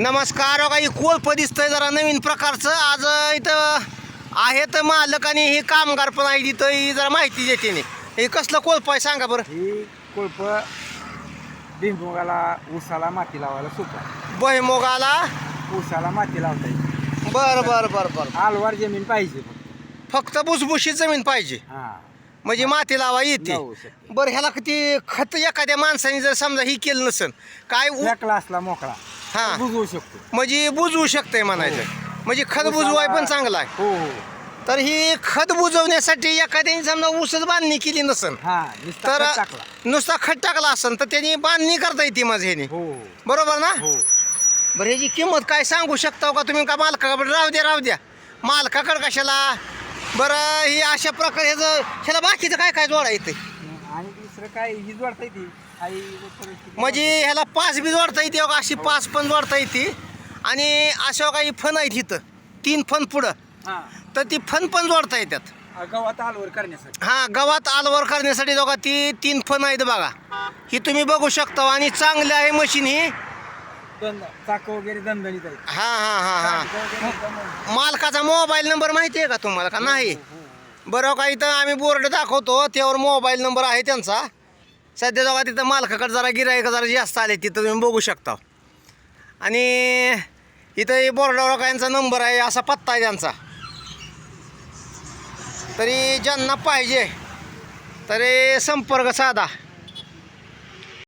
नमस्कार हो काही कोळप दिसतंय जरा नवीन प्रकारचं. आज इथं आहेत मालक आणि हे कामगार पण आहे तिथं ही जरा माहिती देते नाही हे कसलं कोळप आहे सांगा बरं. ही कोळप भुईमुगाला ऊसाला माती लावायला सोपं बहिमोगाला ऊसाला माती लावता येते बरं बरं बरं बरं. आलवार जमीन पाहिजे फक्त. फक्त भुसभुशीत जमीन पाहिजे. हा. म्हणजे माती लावा येते. लावू शकते. बरं ह्याला किती खत एखाद्या माणसाने जर समजा ही केलं नसेल काय उ- क्लासला मोकळा. हा. बुजवू शकतो. म्हणजे बुजवू शकतंय म्हणायचं. म्हणजे खत बुजवाय पण चांगलं आहे. हो हो. तर ही खत बुजवण्यासाठी एखाद्याने समजा ऊसच बांधणी केली नसेल हा नुसता तर खत टाकला. नुसता खत टाकला असेल तर त्यांनी बांधणी करता येते माझं ह्याने. हो. हो बरोबर ना? हो. बरं ह्याची किंमत काय सांगू शकता का तुम्ही? का मालकाकडे राहू द्या राहू द्या. मालकाकडे कशाला? बरं ही अशा प्रकारे ह्याचं ह्याला बाकीचं काय काय जोडा येते आणि दुसरं काय ही जोडता येते. आई परिस्थिती म्हणजे ह्याला पाच बी जोडता येते बघा अशी पाच पण जोडता येते. आणि अशा काही फन आहेत इथं. तीन फन पुढं. हा. तर ती फन पण जोडता येतात. गावात आलवर करण्यासाठी. हा गवात आलवर करण्यासाठी बघा ती तीन फन आहेत बघा. ही तुम्ही बघू शकता आणि चांगली आहे मशीन ही. दंड चाक वगैरे दणदणीत आहेत. हा हा हा हा. मालकाचा मोबाईल नंबर माहिती आहे का तुम्हाला का नाही? बरं का इथं आम्ही बोर्ड दाखवतो त्यावर मोबाईल नंबर आहे त्यांचा. सध्या जेव्हा तिथं मालकाकडे जरा गिरायक जरा जास्त आले तिथं तुम्ही बघू शकता. आणि इथं बोर्डावर का यांचा नंबर आहे असा पत्ता आहे त्यांचा. तरी ज्यांना पाहिजे तरी संपर्क साधा.